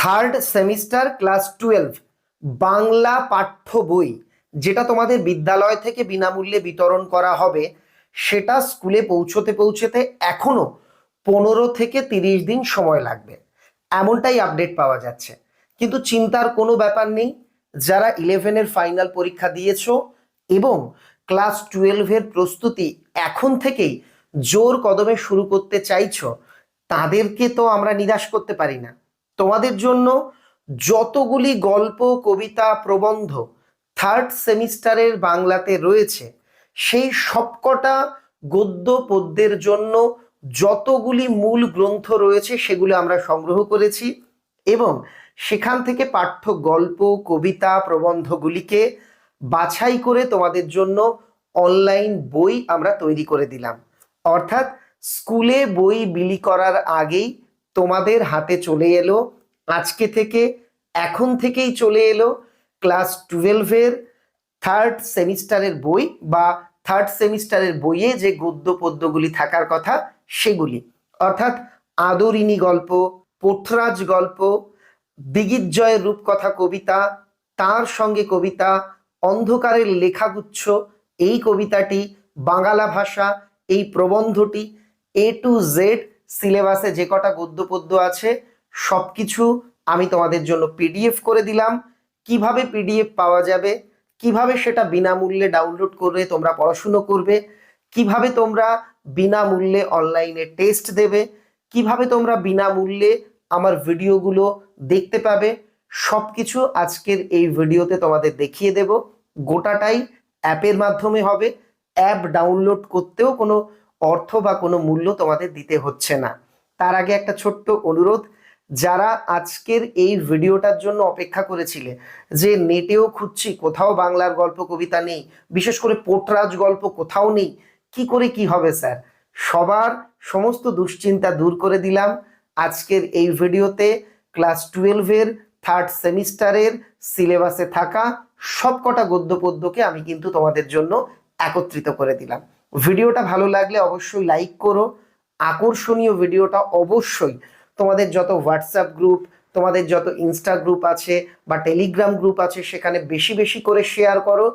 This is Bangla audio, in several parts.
Third semester class twelve Bangla পাঠ্য বই, যেটা তোমাদের বিদ্যালয় থেকে বিনামূল্যে বিতরণ করা হবে, সেটা স্কুলে পৌঁছতে পৌঁছতে এখনও পনেরো থেকে তিরিশ দিন সময় লাগবে। এমনটাই আপডেট পাওয়া যাচ্ছে। কিন্তু চিন্তার কোনো ব্যাপার নেই, যারা ইলেভেনের ফাইনাল পরীক্ষা দিয়েছ এবং ক্লাস টুয়েলভের প্রস্তুতি এখন থেকেই জোর কদমে শুরু করতে চাইছো, তাদেরকে তো আমরা নিরাশ করতে পারি না। তোমাদের জন্য যতগুলি গল্প, কবিতা, প্রবন্ধ থার্ড সেমিস্টারের বাংলাতে রয়েছে, সেই সবকটা গদ্য পদ্যের জন্য যতগুলি মূল গ্রন্থ রয়েছে সেগুলো আমরা সংগ্রহ করেছি এবং সেখান থেকে পাঠ্য গল্প, কবিতা, প্রবন্ধগুলিকে বাছাই করে তোমাদের জন্য অনলাইন বই আমরা তৈরি করে দিলাম। অর্থাৎ স্কুলে বই বিলি করার আগেই তোমাদের হাতে চলে এলো, আজকে থেকে এখন থেকেই চলে এলো ক্লাস টুয়েলভের থার্ড সেমিস্টারের বই বা থার্ড সেমিস্টারের বইয়ে যে গদ্য পদ্যগুলি থাকার কথা সেগুলি। অর্থাৎ আদরিনী গল্প পোঠরাজ গল্প দিগিজ্জয়ের রূপকথা কবিতা, তার সঙ্গে কবিতা, অন্ধকারের লেখাগুচ্ছ, এই কবিতাটি বাংলা ভাষা, এই প্রবন্ধটি এ টু জেড সিলেবাসে যে কটা গদ্য পদ্য আছে সব কিছু আমি তোমাদের জন্য পিডিএফ করে দিলাম। কীভাবে পিডিএফ পাওয়া যাবে? কীভাবে সেটা বিনামূল্যে ডাউনলোড করে তোমরা পড়াশুনো করবে? কীভাবে তোমরা বিনামূল্যে অনলাইনে টেস্ট দেবে? কীভাবে তোমরা বিনামূল্যে আমার ভিডিওগুলো দেখতে পাবে? সব কিছু আজকের এই ভিডিওতে তোমাদের দেখিয়ে দেব। গোটাটাই অ্যাপের মাধ্যমে হবে। অ্যাপ ডাউনলোড করতেও কোনো অর্থ বা কোনো মূল্য তোমাদের দিতে হচ্ছে না। তার আগে একটা ছোট্ট অনুরোধ, যারা আজকের এই ভিডিওটার জন্য অপেক্ষা করেছিলে যে নেটেও খুঁজছি, কোথাও বাংলার গল্প, কবিতা নেই, বিশেষ করে পোটরাজ গল্প কোথাও নেই, কি করে কি হবে স্যার? সবার সমস্ত দুশ্চিন্তা দূর করে দিলাম আজকের এই ভিডিওতে। ক্লাস টুয়েলভের থার্ড সেমিস্টারের সিলেবাসে থাকা সবকটা গদ্য পদ্যকে আমি কিন্তু তোমাদের জন্য একত্রিত করে দিলাম। ভিডিওটা ভালো লাগলে অবশ্যই লাইক করো। আকর্ষণীয় ভিডিওটা অবশ্যই তোমাদের যত হোয়াটসঅ্যাপ গ্রুপ তোমাদের যত ইনস্টা গ্রুপ আছে বা টেলিগ্রাম গ্রুপ আছে, সেখানে বেশি বেশি করে শেয়ার করো,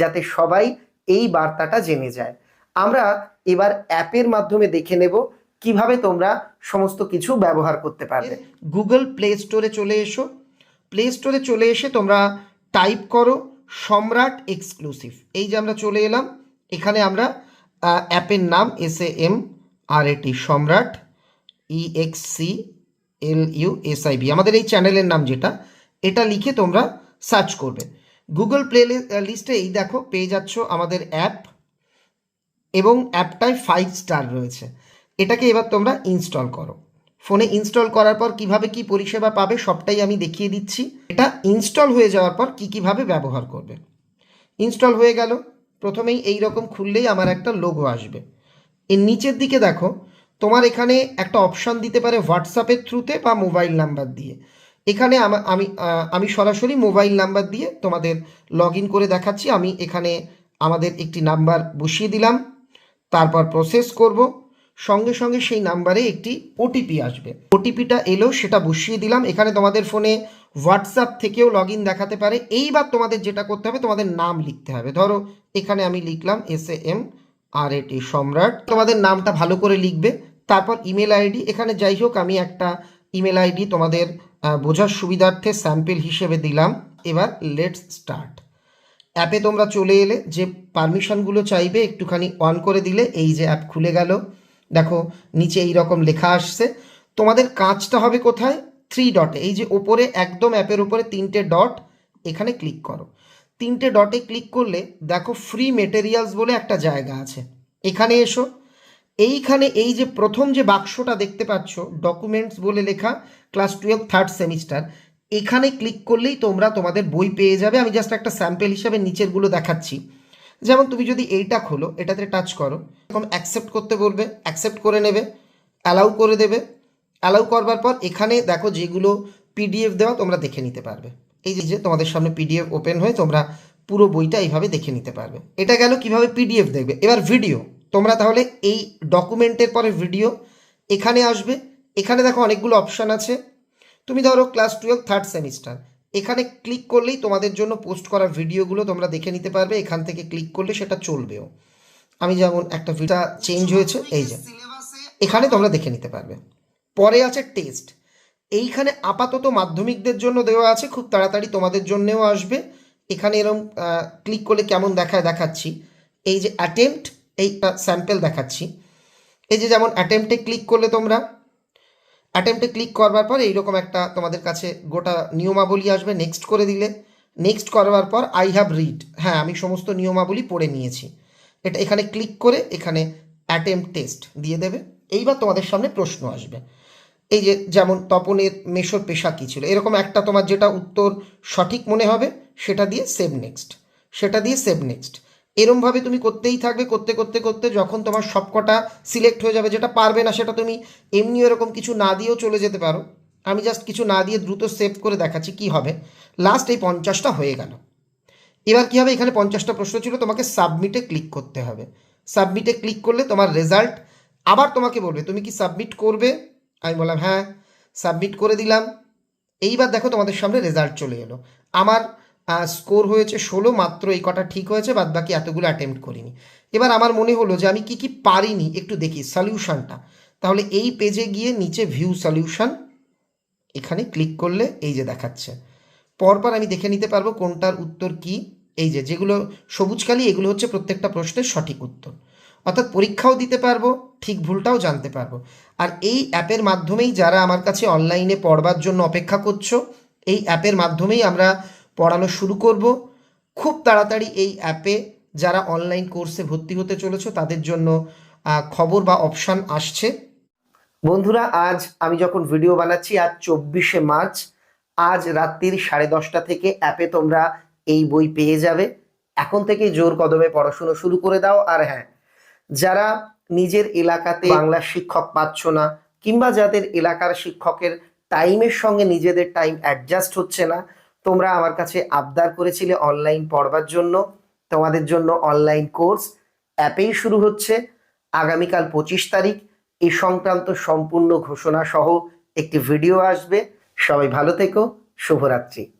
যাতে সবাই এই বার্তাটা জেনে যায়। আমরা এবার অ্যাপের মাধ্যমে দেখে নেব কীভাবে তোমরা সমস্ত কিছু ব্যবহার করতে পারবে। গুগল প্লে স্টোরে চলে এসো। প্লে স্টোরে চলে এসে তোমরা টাইপ করো, সম্রাট এক্সক্লুসিভ এই যে আমরা চলে এলাম, এখানে আমরা অ্যাপের নাম এস এ এম আর এটি Samrat, E X C L U S I B. আমাদের এই চ্যানেলের নাম যেটা, এটা লিখে তোমরা সার্চ করবে। গুগল প্লে লিস্টে এই দেখো, পেয়ে যাচ্ছ আমাদের অ্যাপ এবং অ্যাপটায় ফাইভ স্টার রয়েছে। এটাকে এবার তোমরা ইনস্টল করো। ফোনে ইনস্টল করার পর কীভাবে কি পরিষেবা পাবে সবটাই আমি দেখিয়ে দিচ্ছি। এটা ইনস্টল হয়ে যাওয়ার পর কি কীভাবে ব্যবহার করবে। ইনস্টল হয়ে গেল। প্রথমেই এই রকম খুললেই আমার একটা লোগো আসবে। এর নিচের দিকে দেখো, তোমার এখানে একটা অপশান দিতে পারে হোয়াটসঅ্যাপের থ্রুতে বা মোবাইল নাম্বার দিয়ে। এখানে আমা- আমি সরাসরি মোবাইল নাম্বার দিয়ে তোমাদের লগ করে দেখাচ্ছি। আমি এখানে আমাদের একটি নাম্বার বসিয়ে দিলাম, তারপর প্রসেস করব। সঙ্গে সঙ্গে সেই নাম্বারে একটি ওটিপি আসবে। ওটিপিটা এলো, সেটা বসিয়ে দিলাম। এখানে তোমাদের ফোনে হোয়াটসঅ্যাপ থেকেও লগ ইন দেখাতে পারে। এইবার তোমাদের যেটা করতে হবে, তোমাদের নাম লিখতে হবে। ধরো, এখানে আমি লিখলাম এস এম আর এটি সম্রাট। তোমাদের নামটা ভালো করে লিখবে। তারপর ইমেল আইডি এখানে যাই হোক, আমি একটা ইমেল আইডি তোমাদের বোঝার সুবিধার্থে স্যাম্পেল হিসেবে দিলাম। এবার লেটস স্টার্ট অ্যাপে তোমরা চলে এলে, যে পারমিশনগুলো চাইবে, একটুখানি অন করে দিলে, এই যে অ্যাপ খুলে গেল। দেখো, নিচে এই রকম লেখা আসছে। তোমাদের কাজটা হবে কোথায়? থ্রি ডটে এই যে ওপরে একদম অ্যাপের উপরে তিনটে ডট এখানে ক্লিক করো। তিনটে ডটে ক্লিক করলে দেখো ফ্রি মেটেরিয়ালস বলে একটা জায়গা আছে। এখানে এসো। এইখানে এই যে প্রথম যে বাক্সটা দেখতে পাচ্ছ ডকুমেন্টস বলে লেখা ক্লাস টুয়েলভ থার্ড সেমিস্টার এখানে ক্লিক করলেই তোমরা তোমাদের বই পেয়ে যাবে। আমি জাস্ট একটা স্যাম্পেল হিসাবে নিচেরগুলো দেখাচ্ছি। যেমন তুমি যদি এইটা খোলো, এটাতে টাচ করো। এখন অ্যাকসেপ্ট করতে বলবে অ্যাকসেপ্ট করে নেবে অ্যালাউ করে দেবে। অ্যালাউ করবার পর এখানে দেখো যেগুলো পিডিএফ দেওয়া তোমরা দেখে নিতে পারবে। এই যে- তোমাদের সামনে পিডিএফ ওপেন হয়ে তোমরা পুরো বইটা এইভাবে দেখে নিতে পারবে। এটা গেল কীভাবে পিডিএফ দেখবে? এবার ভিডিও তোমরা তাহলে এই ডকুমেন্টের পরে ভিডিও এখানে আসবে। এখানে দেখো অনেকগুলো অপশান আছে। তুমি ধরো ক্লাস টুয়েলভ থার্ড সেমিস্টার এখানে ক্লিক করলেই তোমাদের জন্য পোস্ট করা ভিডিওগুলো তোমরা দেখে নিতে পারবে। এখান থেকে ক্লিক করলে সেটা চলবেও। আমি যেমন একটা ভিডিও চেঞ্জ হয়েছে, এই যে। এখানে তোমরা দেখে নিতে পারবে। পরে আছে টেস্ট। এইখানে আপাতত মাধ্যমিকদের জন্য দেওয়া আছে, খুব তাড়াতাড়ি তোমাদের জন্যেও আসবে। এখানে এরকম ক্লিক করলে কেমন দেখায় দেখাচ্ছি। এই যে অ্যাটেম্পট এইটা স্যাম্পেল দেখাচ্ছি। এই যে যেমন অ্যাটেম্পটে ক্লিক করলে তোমরা অ্যাটেম্পটে ক্লিক করবার পর এইরকম একটা তোমাদের কাছে গোটা নিয়মাবলী আসবে নেক্সট করে দিলে। নেক্সট করবার পর আই হ্যাভ রিড হ্যাঁ আমি সমস্ত নিয়মাবলী পড়ে নিয়েছি। এটা এখানে ক্লিক করে এখানে অ্যাটেম্প টেস্ট দিয়ে দেবে। এইবার তোমাদের সামনে প্রশ্ন আসবে। এই যে যেমন তপনের মেশর পেশা কী ছিল? এরকম একটা তোমার যেটা উত্তর সঠিক মনে হবে, সেটা দিয়ে সেভ নেক্সট সেটা দিয়ে সেভ নেক্সট এরমভাবে তুমি করতেই থাকবে, করতে করতে করতে যখন তোমার সবকটা সিলেক্ট হয়ে যাবে, যেটা পারবে না সেটা তুমি এমনি এরকম কিছু না দিয়েও চলে যেতে পারো। আমি জাস্ট কিছু না দিয়ে দ্রুত সেভ করে দেখাচ্ছি কি হবে। লাস্ট এই পঞ্চাশটা হয়ে গেল। এবার কী হবে? এখানে পঞ্চাশটা প্রশ্ন ছিল, তোমাকে সাবমিটে ক্লিক করতে হবে। সাবমিটে ক্লিক করলে তোমার রেজাল্ট আবার তোমাকে বলবে, তুমি কি সাবমিট করবে? আমি বললাম হ্যাঁ সাবমিট করে দিলাম। এইবার দেখো তোমাদের সামনে রেজাল্ট চলে এলো। আমার স্কোর হয়েছে ষোলো, মাত্র এই কটা ঠিক হয়েছে বাদ বাকি এতগুলো অ্যাটেম্প্ট করিনি। এবার আমার মনে হলো যে আমি কি কি পারিনি, একটু দেখি সলিউশনটা তাহলে এই পেজে গিয়ে নিচে ভিউ সলিউশন এখানে ক্লিক করলে এই যে দেখাচ্ছে। পরপর আমি দেখে নিতে পারব কোনটার উত্তর কি। এই যে যেগুলো সবুজ কালি, এগুলো হচ্ছে প্রত্যেকটা প্রশ্নের সঠিক উত্তর। অর্থাৎ পরীক্ষাও দিতে পারব, ঠিক ভুলটাও জানতে পারব। আর এই অ্যাপের মাধ্যমেই যারা আমার কাছে অনলাইনে পড়বার জন্য অপেক্ষা করছ, এই অ্যাপের মাধ্যমেই আমরা পড়ানো শুরু করব। খুব তাড়াতাড়ি এই অ্যাপে যারা অনলাইন কোর্সে ভর্তি হতে চলেছো, তাদের জন্য খবর বা অপশান আসছে। বন্ধুরা, আজ আমি যখন ভিডিও বানাচ্ছি, আজ চব্বিশে মার্চ, আজ রাত্রির সাড়ে দশটা থেকে অ্যাপে তোমরা এই বই পেয়ে যাবে। এখন থেকে জোর কদমে পড়াশুনো শুরু করে দাও, আর হ্যাঁ যারা নিজের এলাকাতে বাংলা শিক্ষক পাচ্ছ না কিংবা যাদের এলাকার শিক্ষকের টাইমের সঙ্গে নিজেদের টাইম অ্যাডজাস্ট হচ্ছে না তোমরা আমার কাছে আবদার করেছিলে অনলাইন পড়বার জন্য। তোমাদের জন্য অনলাইন কোর্স অ্যাপেই শুরু হচ্ছে। আগামীকাল পঁচিশ তারিখ এই সংক্রান্ত সম্পূর্ণ ঘোষণা সহ একটি ভিডিও আসবে। সবাই ভালো থেকো শুভরাত্রি।